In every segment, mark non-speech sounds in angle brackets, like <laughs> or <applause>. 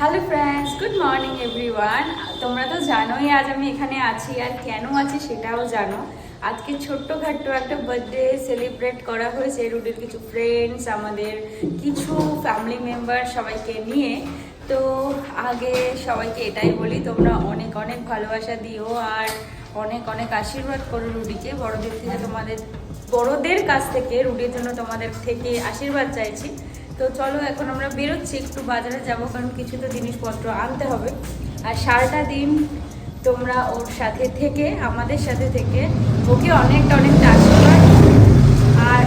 Hello friends good morning everyone তোমরা তো জানোই আজ আমি এখানে আছি আর কেন আছি সেটাও জানো। আজকে ছোট্টখাট্ট একটা বার্থডে সেলিব্রেট করা হয়েছে রুডির কিছু ফ্রেন্ডস আমাদের কিছু ফ্যামিলি মেম্বার সবাইকে নিয়ে। তো আগে সবাইকে এটাই বলি, তোমরা অনেক অনেক ভালোবাসা দিও আর অনেক অনেক আশীর্বাদ করো রুডিকে। বড়দের থেকে তোমাদের, বড়দের কাছ থেকে, রুডির জন্য তোমাদের থেকে আশীর্বাদ চাইছি। তো চলো এখন আমরা বেরোচ্ছি, একটু বাজারে যাব, কারণ কিছু তো জিনিসপত্র আনতে হবে। আর সারাটা দিন তোমরা ওর সাথে থেকে, আমাদের সাথে থেকে, ওকে অনেকটা অনেকটা আশীর্বাদ আর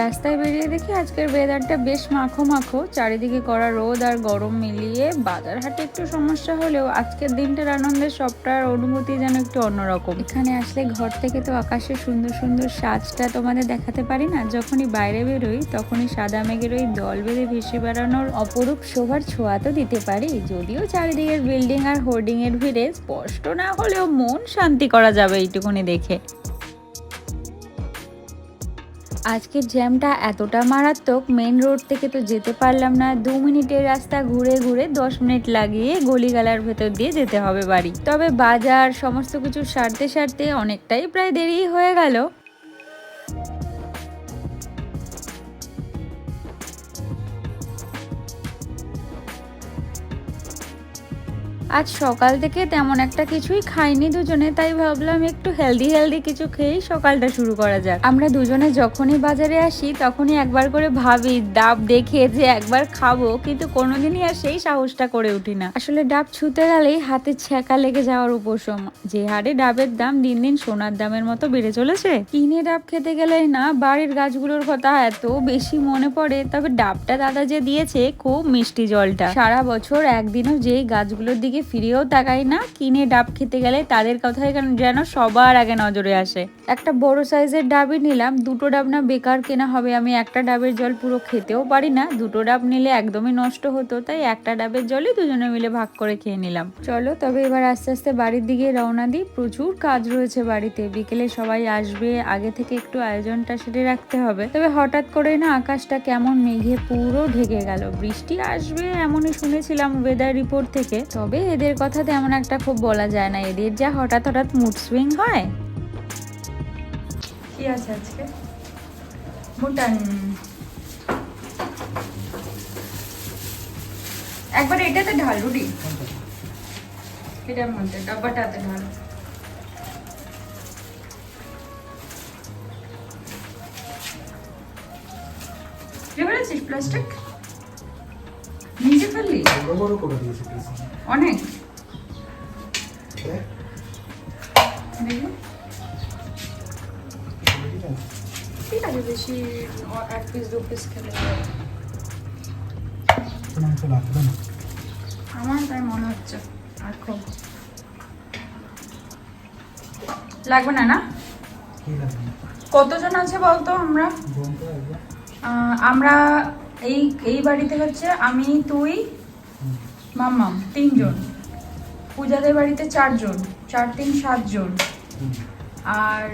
রাস্তায় বেরিয়ে দেখি আজকের ওয়েদারটা বেশ মাখো মাখো চারিদিকে করা রোদ আর গরম মিলিয়ে বাজার হাটে একটু সমস্যা হলেও আজকের দিনটার আনন্দের সবটার অনুভূতি যেন একটু অন্যরকম। এখানে আসলে ঘর থেকে তো আকাশের সুন্দর সুন্দর সাজটা তোমাদের দেখাতে পারি না। যখনই বাইরে বেরোই, তখনই সাদা মেঘের ওই দল বেঁধে ভেসে বেড়ানোর অপরূপ শোভার ছোঁয়া তো দিতে পারি। যদিও চারিদিকের বিল্ডিং আর হোর্ডিং এর ভিড়ে স্পষ্ট না হলেও মন শান্তি করা যাবে এইটুকুনি দেখে। আজকের জ্যামটা এতটা মারাত্মক মেন রোড থেকে তো যেতে পারলাম না। দু মিনিটের রাস্তা ঘুরে ঘুরে দশ মিনিট লাগিয়ে গলিগালার ভেতর দিয়ে যেতে হবে বাড়ি। তবে বাজার, সমস্ত কিছু সারতে সারতে অনেকটাই প্রায় দেরি হয়ে গেল। আজ সকাল থেকে তেমন একটা কিছুই খাইনি দুজনে, তাই ভাবলাম একটু হেলদি হেলদি কিছু খেয়েই সকালটা শুরু করা যাক। আমরা দুজনে যখনই বাজারে আসি, তখনই একবার করে ভাবি, ডাব দেখে যে একবার খাব, কিন্তু কোনোদিনই আর সেই সাহসটা করে উঠি না। আসলে ডাব ছুতে গেলেই হাতে ছ্যাঁকা লেগে যাওয়ার উপশম। যে হারে ডাবের দাম দিন দিন সোনার দামের মতো বেড়ে চলেছে, কিনে ডাব খেতে গেলে না, বাড়ির গাছগুলোর কথা এত বেশি মনে পড়ে, তবে ডাবটা দাদা যে দিয়েছে, খুব মিষ্টি জলটা। সারা বছর একদিনও যেই গাছগুলোর দিকে ফিরেও তাকাই না, কিনে ডাব খেতে গেলে তাদের কথাই যেন সবার আগে নজরে আসে। একটা বড় সাইজের ডাবই নিলাম, দুটো ডাব না বেকার কেনা হবে, আমি একটা ডাবের জল পুরো খেতেও পারি না, দুটো ডাব নিলে একদমই নষ্ট হতো, তাই একটা ডাবের জলই দুজনে মিলে ভাগ করে খেয়ে নিলাম। চলো তবে এবার আস্তে আস্তে বাড়ির দিকে রওনা দিই, প্রচুর কাজ রয়েছে বাড়িতে, বিকেলে সবাই আসবে, আগে থেকে একটু আয়োজনটা সেরে রাখতে হবে। তবে হঠাৎ করে না আকাশটা কেমন মেঘে পুরো ঢেকে গেল, বৃষ্টি আসবে এমনই শুনেছিলাম ওয়েদার রিপোর্ট থেকে, তবে এদের কথা তেমন একটা খুব বলা যায় না। এদের যা হঠাৎ হঠাৎ মুড সুইং হয়। কি আছে আজকে? মুটান। একবার এটাতে ঢাল রুডি এটার মধ্যে ডাব্বাটাতে ঢাল। কে বলেছিস প্লাস্টিক নিচে ফেললি? বড় বড় করে দিয়েছে অনেক। ঠিক আছে বেশি এক পিস দু পিস খেলে আমার তাই মনে হচ্ছে আর খুব। লাগবে না না? কতজন আছে বলতো আমরা? আমরা এই এই বাড়িতে হচ্ছে আমি তুই। মাম্মাম তিনজন। পূজাদের বাড়িতে চারজন চার তিন সাতজন। আর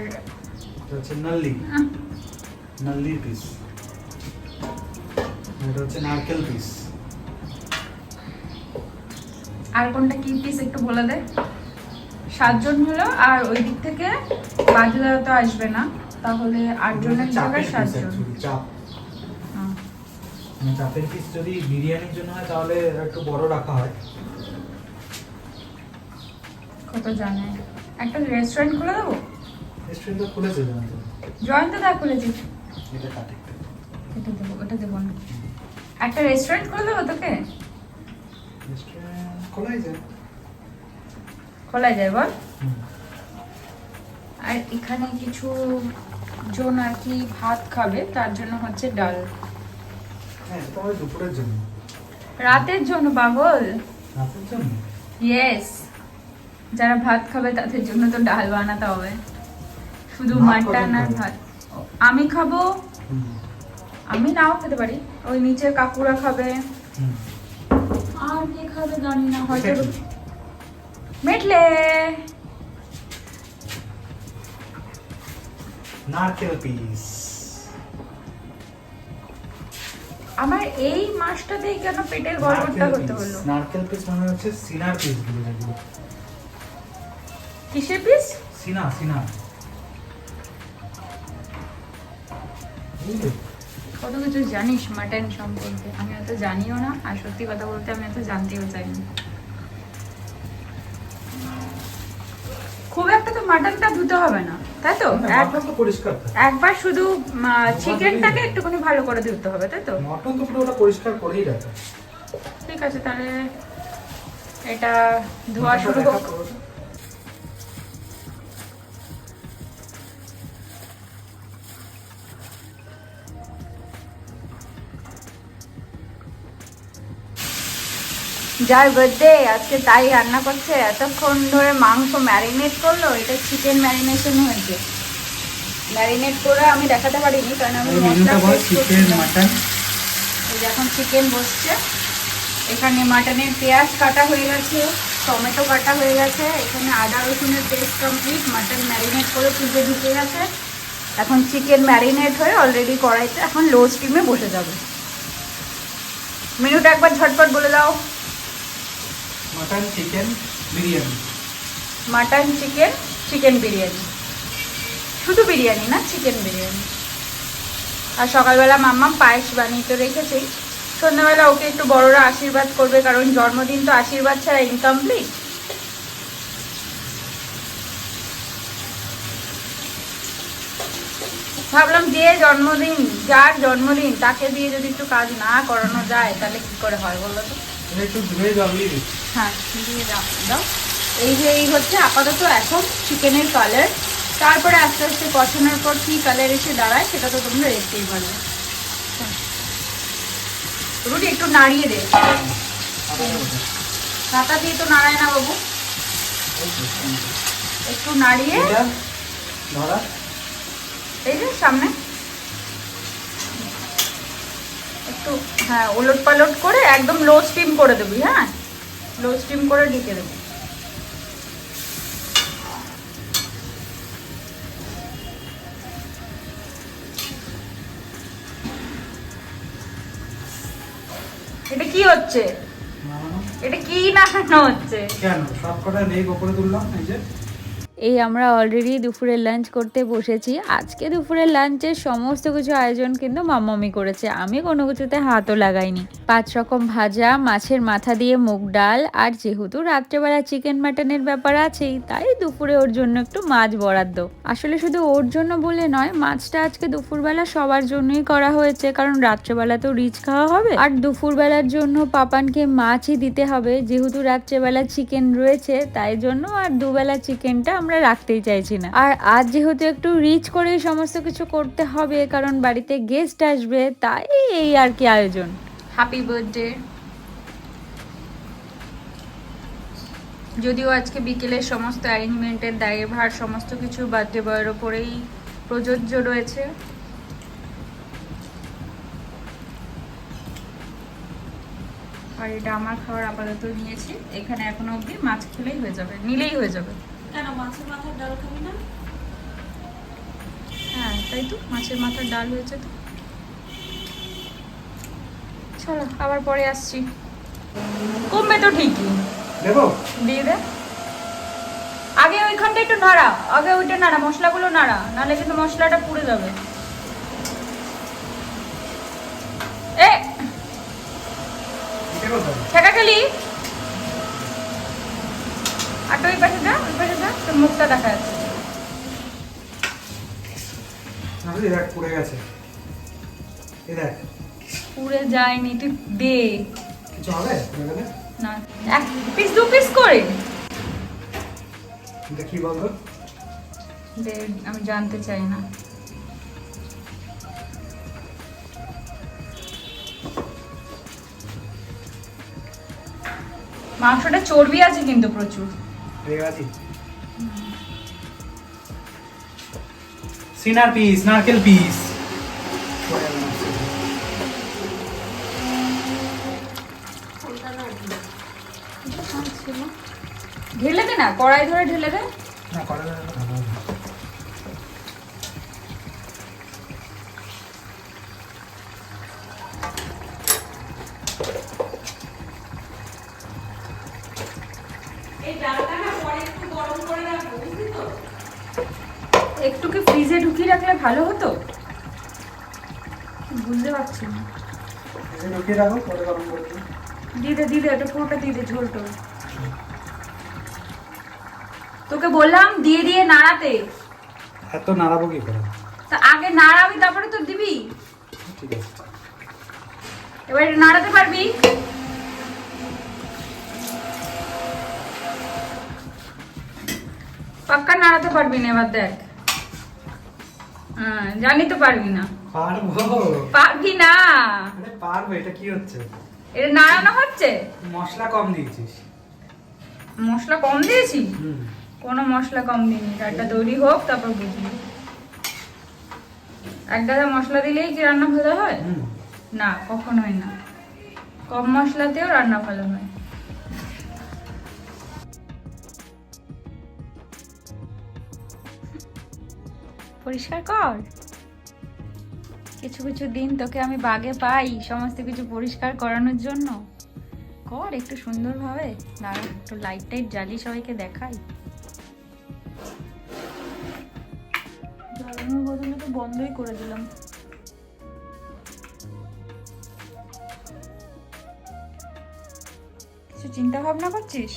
হচ্ছে নাল্লি। আহ, নাল্লির পিস এটা হচ্ছে নারকেল পিস আর কোনটা কি পিস একটু বলে দে? সাতজন হলো আর ওই দিক থেকে বাজুদারা তো আসবে না। তাহলে আটজনের জায়গায় সাতজন। চাপের পিস যদি বিরিয়ানির জন্য হয় তাহলে একটু বড় রাখা হয়। কত জানে? একটা রেস্টুরেন্ট খুলে দেবো? রেস্টুরেন্টটা খুলেছে জানো তো। জয়ন্ত দা খুলেছি। এটা কাটে এটা দেবো ওটা দেবো না। একটা রেস্টুরেন্ট খুলে দেবো তোকে? রেস্টুরেন্ট খোলাই যায়। খোলা যায় বল। আর এখানে কিছু জন আর কি ভাত খাবে তার জন্য হচ্ছে ডাল। হ্যাঁ এটা দুপুরের জন্য। রাতের জন্য পাগল? রাতের জন্য? ইয়েস যারা ভাত খাবে তাদের জন্য তো ডাল বানাতে হবে। শুধু মাটন আর ভাত। আমি খাব। আমি নাও খেতে পারি। ওই নিচে কাকুরা খাবে। আর কে খাবে জানি না হয়তো মেটলে। মেটলে। নারকেল পিস। আমার এই মাসটাতেই কেন পেটের গড়বড়টা হতে হলো? নারকেল পিস মানে হচ্ছে সিনার পিসগুলো যেগুলো কিসের পিস সিনা সিনা। কত কিছু জানিস মাটন সম্পর্কে? আমি অত জানিও না আর সত্যি কথা বলতে আমি অত জানতেও চাই না। খুব একটা তো মাটনটা ধুতে হবে না। তাই তো? পরিষ্কার একবার শুধু চিকেনটাকে একটুখানি ভালো করে ধুতে হবে তাই তো? মটন তো পুরো পরিষ্কার করেই রাখা। ঠিক আছে তাহলে এটা ধোয়া শুরু করো। যার বার্থডে আজকে তাই রান্না করছে। এতক্ষণ ধরে মাংস ম্যারিনেট করল এটা চিকেন ম্যারিনেশন হয়েছে। ম্যারিনেট করে আমি দেখাতে পারিনি কারণ আমি মশলা এই এখন চিকেন বসছে। এখানে মাটনের পেঁয়াজ কাটা হয়ে গেছে টমেটো কাটা হয়ে গেছে। এখানে আদা রসুনের পেস্ট কমপ্লিট মাটন ম্যারিনেট করে ফ্রিজে ঢুকে গেছে এখন চিকেন ম্যারিনেট হয়ে অলরেডি কড়াইতে এখন লো স্টিমে বসে যাবে। মেনুটা একবার ঝটপট বলে দাও। Mutton chicken biryani mutton chicken chicken biryani শুধু বিরিয়ানি না চিকেন বিরিয়ানি আর সকালবেলা মাম্মা পায়েস বানিয়ে তো রেখেছেই। সন্ধ্যাবেলা ওকে একটু বড়রা আশীর্বাদ করবে, কারণ জন্মদিন তো আশীর্বাদ ছাড়া ইনকমপ্লিট ভাবলাম যে জন্মদিন, যার জন্মদিন, তাকে দিয়ে যদি একটু কাজ না করানো যায়, তাহলে কি করে হয় বলো তো? একটু ধুয়ে জলিয়ে দিচ্ছি হ্যাঁ দাও এই যে এই হচ্ছে আপাতত এখন চিকেনের কালার তারপরে আস্তে আস্তে কষানোর পর কী কালার এসে দাঁড়ায় সেটা তো তোমরা দেখতেই পারবে রুটি একটু নাড়িয়ে দে। হাতা দিয়ে তো নাড়ায় না বাবু। একটু নাড়িয়ে। এই যে সামনে। একটু হ্যাঁ ওলট পালট করে একদম লো স্টিম করে দেবি হ্যাঁ? লো স্টিম করে ঢেকে দেবি। এটা কি হচ্ছে? এটা কি নাড়ানো হচ্ছে? কেন? সব কটা লেগ ওপরে তুললাম এই যে। এই আমরা অলরেডি দুপুরের লাঞ্চ করতে বসেছি। আজকে দুপুরের লাঞ্চের সমস্ত কিছু আয়োজন কিন্তু মাম্মামি করেছে। আমি কোনো কিছুতে হাতও লাগাইনি। পাঁচ রকম ভাজা, মাছের মাথা দিয়ে মুগ ডাল, আর যেহেতু রাত্রেবেলা চিকেন মাটনের ব্যাপার আছেই, তাই দুপুরে ওর জন্য একটু মাছ বরাদ্দ। আসলে শুধু ওর জন্য বলে নয়, মাছটা আজকে দুপুরবেলা সবার জন্যই করা হয়েছে, কারণ রাত্রেবেলা তো রিচ খাওয়া হবে। আর দুপুরবেলার জন্য পাপানকে মাছই দিতে হবে, যেহেতু রাত্রেবেলা চিকেন রয়েছে, তাই জন্য আর দুবেলা চিকেনটা আমরা রাখতেই চাইছি না। আর আজ যেহেতু একটু রিচ করে সমস্ত কিছু করতে হবে, কারণ বাড়িতে গেস্ট আসবে, তাই এই আর কি আয়োজন। হ্যাপি বার্থডে যদিও আজকে বিকেলে সমস্ত অ্যারেঞ্জমেন্টের দায়ভার, সমস্ত কিছু বার্থডে বয়ের ওপরেই প্রযোজ্য রয়েছে। আর এটা আমার খাবার আপাতত নিয়েছি। এখানে এখনও অবধি মাছ খেলেই হয়ে যাবে, নিলেই হয়ে যাবে। কেন মাছের মাথার ডাল খাবি না? হ্যাঁ তাই তো মাছের মাথার ডাল হয়েছে তো। চলো আবার পরে আসছি। কমবে তো ঠিকই। দিয়ে দে। আগে ওইখানটা একটু নাড়া আগে ওইটা নাড়া মশলাগুলো নাড়া নাহলে কিন্তু মশলাটা পুড়ে যাবে। এ! এটা খেলি আর তো ওই পাশে যা ওই পাশে যা তোর মুখটা দেখা যাচ্ছে। নাহলে দেখ পড়ে গেছে। এই দেখ। পুড়ে যায়নি তুই দে। কিছু হবে? না এক পিস দু পিস করে। এটা বলতো? দে আমি জানতে চাই না। মাংসটা চর্বি আছে কিন্তু প্রচুর। সিনার পিস নারকেল পিস ঢেলে দে না কড়াই ধরে ঢেলে দে। না করা রাখলে ভালো হতো? বুঝতে পারছি না। এসে রাখো পরে গরম করে দিদে দিদে এটা পুরোটা দিদে ঝোল টোল তোকে বললাম দিয়ে দিয়ে নাড়াতে। এত নাড়াবো কি করে? তা আগে নাড়াবি তারপরে তো দিবি। ঠিক আছে। এবার নাড়াতে পারবি? পাক্কা নাড়াতে পারবি না এবার দেখ। জানি তো পারবি না। পারব। পারবি না। আরে পারব এটা কি হচ্ছে? এটা নাড়ানো হচ্ছে? মশলা কম দিয়েছিস। মশলা কম দিয়েছি? কোনো মশলা কম দিইনি। একটা দড়ি হোক তারপর বুঝবি। এক গাদা মশলা দিলেই কি রান্না ভালো হয়? না কখনোই না। কম মশলাতেও রান্না ভালো হয়। পরিষ্কার কর। কিছু কিছু দিন তোকে আমি বাগে পাই সমস্ত কিছু পরিষ্কার করানোর জন্য। কর একটু সুন্দরভাবে। দাঁড়া, একটু লাইট টাইট জ্বালি সবাইকে দেখাই। বদলে তো বন্ধই করে দিলাম। কিছু চিন্তা ভাবনা করছিস?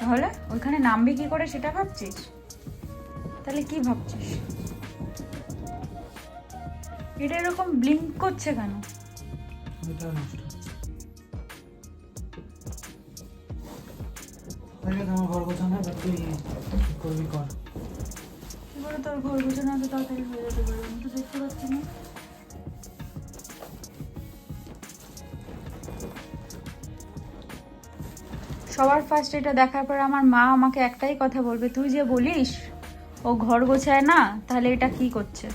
তাহলে ওইখানে নামবি কি করে সেটা ভাবছিস? তাহলে কি ভাবছিস? এটা এরকম ব্লিঙ্ক করছে কেন? তোর ঘর গোছানো এত তাড়াতাড়ি হয়ে যেতে পারে আমি তো দেখতে পাচ্ছি না। সবার ফার্স্ট এটা দেখার পর আমার মা আমাকে একটাই কথা বলবে তুই যে বলিস ও ঘর গোছায় না, তাহলে এটা কি করছে?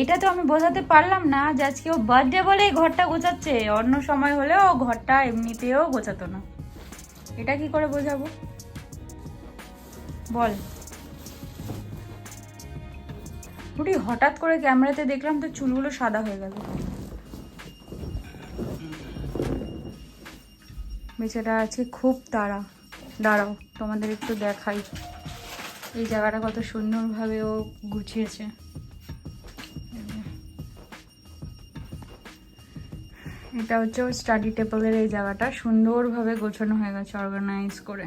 এটা তো আমি বোঝাতে পারলাম না যে আজকে ও বার্থডে বলেই ঘরটা গোছাচ্ছে। অন্য সময় হলেও ও ঘরটা এমনিতেও গোছাতো না। এটা কি করে বোঝাবো? বল। রুটি হঠাৎ করে ক্যামেরাতে দেখলাম তো চুলগুলো সাদা হয়ে গেল। বেচারা আছে খুব তাড়া। দাঁড়াও, তোমাদের একটু দেখাই। এই জায়গাটা কত সুন্দরভাবে ও গুছিয়েছে। এটা হচ্ছে ওর স্টাডি টেবিলের এই জায়গাটা। সুন্দরভাবে গোছানো হয়ে গেছে অর্গানাইজ করে।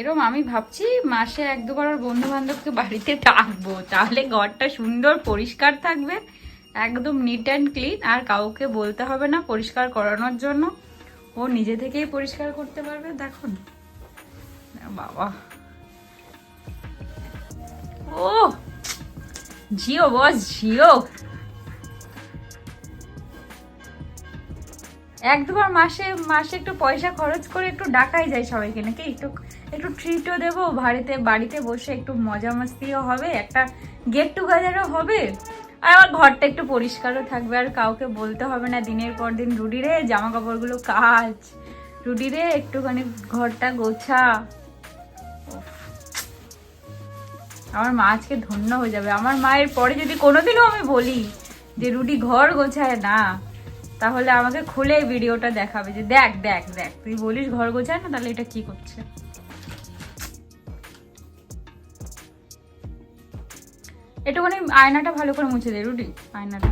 এরম আমি ভাবছি মাসে এক দুবার ওর বন্ধু বান্ধবকে বাড়িতে ডাকবো। তাহলে ঘরটা সুন্দর পরিষ্কার থাকবে, একদম নিট অ্যান্ড ক্লিন আর কাউকে বলতে হবে না পরিষ্কার করানোর জন্য। ও নিজে থেকেই পরিষ্কার করতে পারবে? দেখুন। বাবা। ও! জিও, বস, জিও। এক দুবার মাসে মাসে একটু পয়সা খরচ করে একটু ডাকাই যায় সবাইকে, নাকি? একটু একটু ট্রিটও দেবো, বাড়িতে বাড়িতে বসে একটু মজা মস্তিও হবে, একটা গেট টুগেদারও হবে। আর আমার ঘরটা একটু পরিষ্কারও থাকবে, আর কাউকে বলতে হবে না দিনের পর দিন, রুডি রে জামা কাপড়গুলো কাজ রুডি রে, একটুখানি ঘরটা গোছা। আমার মা আজকে ধন্য হয়ে যাবে। আমার মায়ের পরে যদি কোনোদিনও আমি বলি যে রুডি ঘর গোছায় না, তাহলে আমাকে খুলে ভিডিওটা দেখাবে যে, দেখ দেখ দেখ, তুই বলিস ঘর গোছায় না, তাহলে এটা কি করছে? একটুখানি আয়নাটা ভালো করে মুছে দে, রুটি, আয়নাটা।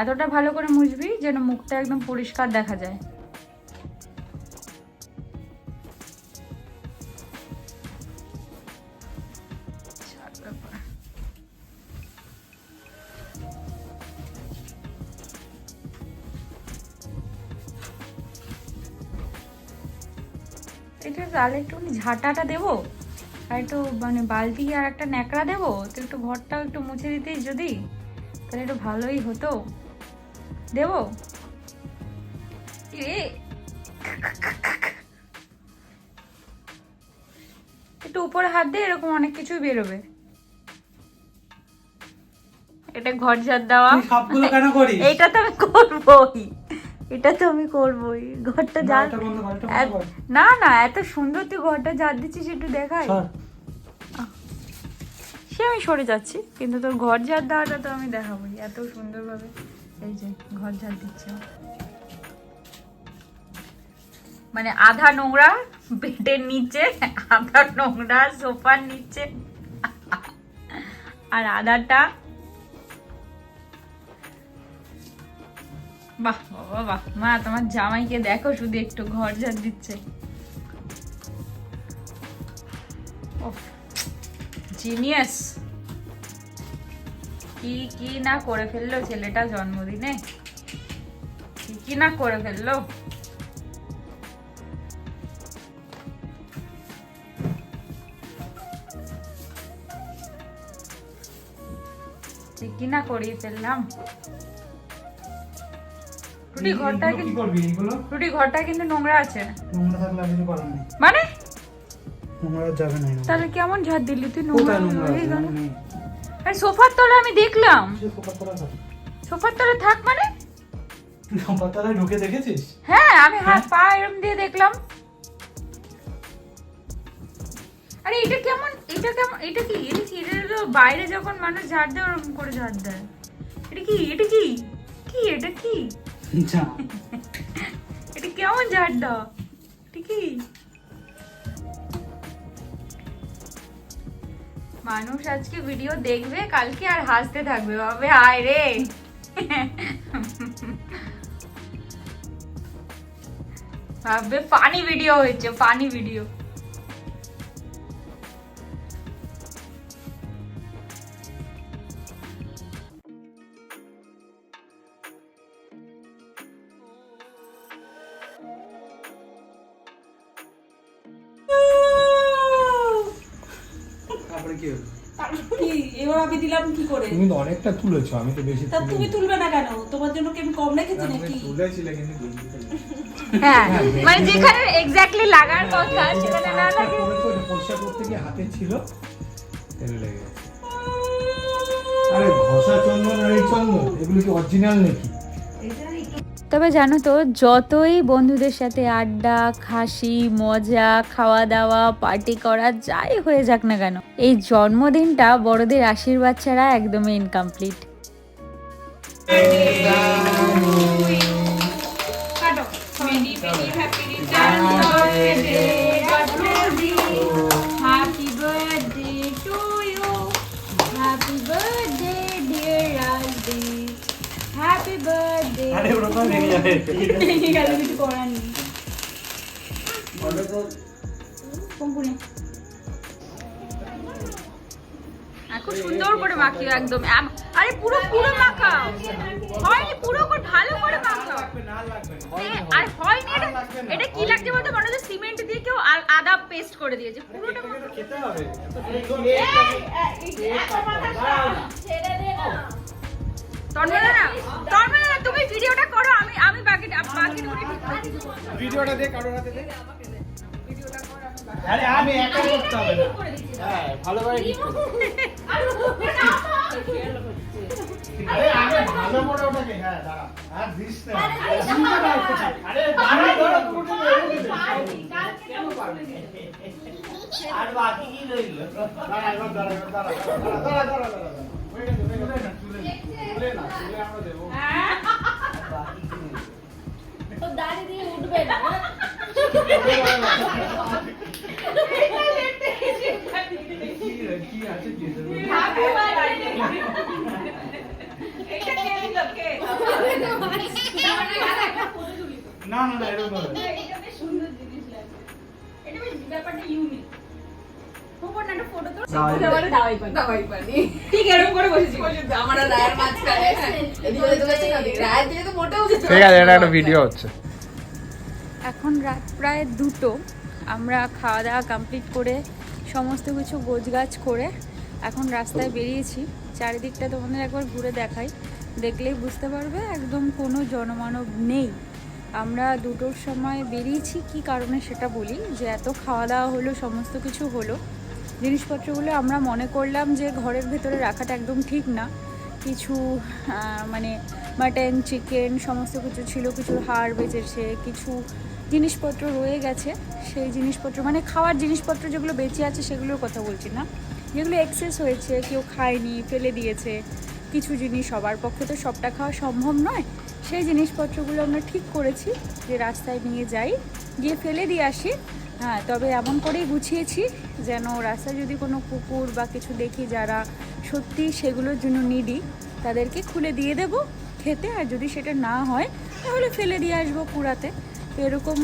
এতটা ভালো করে মুছবি যেন মুখটা একদম পরিষ্কার দেখা যায়। এটা তাহলে একটুখানি ঝাঁটাটা দেবো? আর একটু মানে বালতি আর একটা ন্যাকড়া দেবো তো একটু ঘরটাও একটু মুছে দিতেই যদি তাহলে একটু ভালোই হতো। দেবো? একটু উপরে হাত দিয়ে এরকম অনেক কিছুই বেরোবে। এটা ঘর ঝাড় দেওয়া। সবগুলো কেন করিস? এইটা তো আমি করবোই। এটা তো আমি করবোই। ঘরটা কর, কর। না না এত সুন্দর তুই ঘরটা ঝাড় দিচ্ছিস একটু দেখাই। আমি সরে যাচ্ছি, কিন্তু তোর ঘর ঝাড় দেওয়াটা তো আমি দেখাবোই, এত সুন্দরভাবে এই যে ঘর ঝাড় দিচ্ছে। মানে আধা নোংরা বেডের নিচে, আধা নোংরা সোফার নিচে। আর আধাটা বাহ বাহ। মা, তোমার জামাইকে দেখো, শুধু একটু ঘর ঝাড় দিচ্ছে। জিনিয়াস। কি কি না করে ফেলল ছেলেটা জন্মদিনে? কি কি না করে ফেলল? কি না করিয়ে ফেললাম? টুটি ঘরটা কিন্তু টুটি ঘরটা কিন্তু নোংরা আছে। নোংরা থাকলে কিছু করার নেই। মানে? নোংরা যাবে না তাহলে কেমন ঝাড় দিলি তুই? নোংরা হয়ে গেল। আরে সোফার তলে আমি দেখলাম। সোফার থাক। তলে থাক মানে? সোফার ঢুকে দেখেছিস? হ্যাঁ আমি হাত পা এরম দিয়ে দেখলাম। আরে এটা কেমন? এটা কেমন? এটা কি? এটা কি? এটা তো বাইরে যখন মানুষ ঝাড় দেয় ওরকম করে ঝাড় দেয়। এটা কি? এটা কি? কি? এটা কি? এটা কেমন ঝাড় দাও? এটা কি? মানুষ আজকে ভিডিও দেখবে, কালকে আর হাসতে থাকবে, ভাবে, আয় রে। ভাববে ফানি ভিডিও হয়েছে ফানি ভিডিও আমি দিলাম কি করে? তুমি তো অনেকটা তুলেছো আমি তো বেশি তা তুমি তুলবে না কেন? তোমার জন্য কি আমি কম রেখেছি নাকি? তুলেছিলে কিন্তু হ্যাঁ মানে যেখানে এক্স্যাক্টলি লাগার কথা সেখানে না লাগে পরিষ্কার করতে গিয়ে হাতে ছিল তেলে লেগে আরে ঘষা চন্দন আর এই চন্দন এগুলো কি অরিজিনাল নাকি? তবে জানো তো, যতই বন্ধুদের সাথে আড্ডা, খাসি, মজা খাওয়া দাওয়া পার্টি করা, যাই হয়ে যাক না কেন, এই জন্মদিনটা বড়দের আশীর্বাদ ছাড়া একদমই ইনকমপ্লিট আরে ওরা তো ভেঙে যাবে গেল কিছু করার নেই এখন সুন্দর করে মাখিও একদম আরে পুরো পুরো মাখাও হয়নি পুরো করে ভালো করে মাখাও আর হয়নি এটা এটা কি লাগছে বলতো মনে হচ্ছে সিমেন্ট দিয়ে কেউ আদা পেস্ট করে দিয়েছে পুরোটা মাখা- খেতে হবে তন্ময় না তন্ময় না তুমি ভিডিওটা করো আমি আমি বাকি বাকি ভিডিওটা দে কারোর হাতে দে। আরে আমি একা করতে হবে না। হ্যাঁ ঠিক করো। আরে আগে ভালো করে ওটাকে হ্যাঁ দাঁড়া আর দিস না। আরে দাঁড়া ধরো তুমি তো এমনি দে। কেন পারবে? আর বাকি কি রইল? দাঁড়া এবার দাঁড়া এবার দাঁড়া দাঁড়া দাঁড়া দাঁড়া দাঁড়া। হয়ে হয়ে গেছে। তুলে না, তুলে না, তুলে আমরা দেবো। কি রইল? দাঁড়িয়ে দিয়ে উঠবে না? না না না এরকম যেতে ঠিক আছে এটা ভিডিও হচ্ছে <laughs> এখন রাত প্রায় দুটো। আমরা খাওয়া দাওয়া কমপ্লিট করে সমস্ত কিছু গোছগাছ করে এখন রাস্তায় বেরিয়েছি। চারিদিকটা তোমাদের একবার ঘুরে দেখাই। দেখলেই বুঝতে পারবে একদম কোনো জনমানব নেই। আমরা দুটোর সময় বেরিয়েছি কি কারণে সেটা বলি? যে এত খাওয়া দাওয়া হলো সমস্ত কিছু হলো। জিনিসপত্রগুলো আমরা মনে করলাম যে ঘরের ভেতরে রাখাটা একদম ঠিক না। কিছু মানে মাটন, চিকেন, সমস্ত কিছু ছিল, কিছু হাড় বেঁচেছে, কিছু জিনিসপত্র রয়ে গেছে। সেই জিনিসপত্র মানে খাওয়ার জিনিসপত্র যেগুলো বেঁচে আছে সেগুলোর কথা বলছি না। যেগুলো এক্সেস হয়েছে, কেউ খায়নি, ফেলে দিয়েছে, কিছু জিনিস সবার পক্ষে তো সবটা খাওয়া সম্ভব নয়। সেই জিনিসপত্রগুলো আমরা ঠিক করেছি যে রাস্তায় নিয়ে যাই, গিয়ে ফেলে দিয়ে আসি। হ্যাঁ তবে এমন করেই গুছিয়েছি যেন রাস্তায় যদি কোনো কুকুর বা কিছু দেখি যারা সত্যি সেগুলোর জন্য নিডি তাদেরকে খুলে দিয়ে দেব খেতে। আর যদি সেটা না হয়, তাহলে ফেলে দিয়ে আসব কুড়াতে। তো এরকম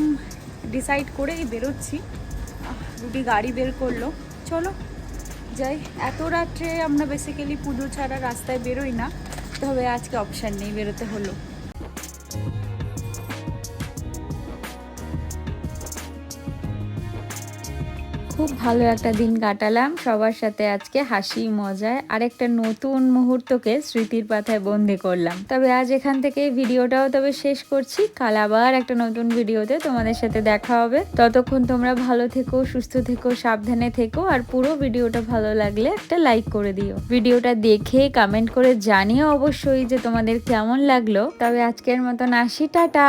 ডিসাইড করেই বেরোচ্ছি। রুটি গাড়ি বের করল। চলো, যাই। এত রাত্রে আমরা বেসিক্যালি পুজো ছাড়া রাস্তায় বেরোই না। তবে আজকে অপশান নেই, বেরোতে হলো। খুব ভালো একটা দিন কাটালাম। সবার সাথে আজকে হাসি মজায় আর একটা নতুন মুহূর্তকে স্মৃতির পাথায় বন্দি করলাম। তবে আজ এখান থেকে ভিডিওটাও তবে শেষ করছি। কাল আবার একটা নতুন ভিডিওতে তোমাদের সাথে দেখা হবে। ততক্ষণ তোমরা ভালো থেকো, সুস্থ থেকো, সাবধানে থেকো আর পুরো ভিডিওটা ভালো লাগলে একটা লাইক করে দিও। ভিডিওটা দেখে কমেন্ট করে জানিও অবশ্যই যে তোমাদের কেমন লাগল। তবে আজকের মতন আসি, টাটা!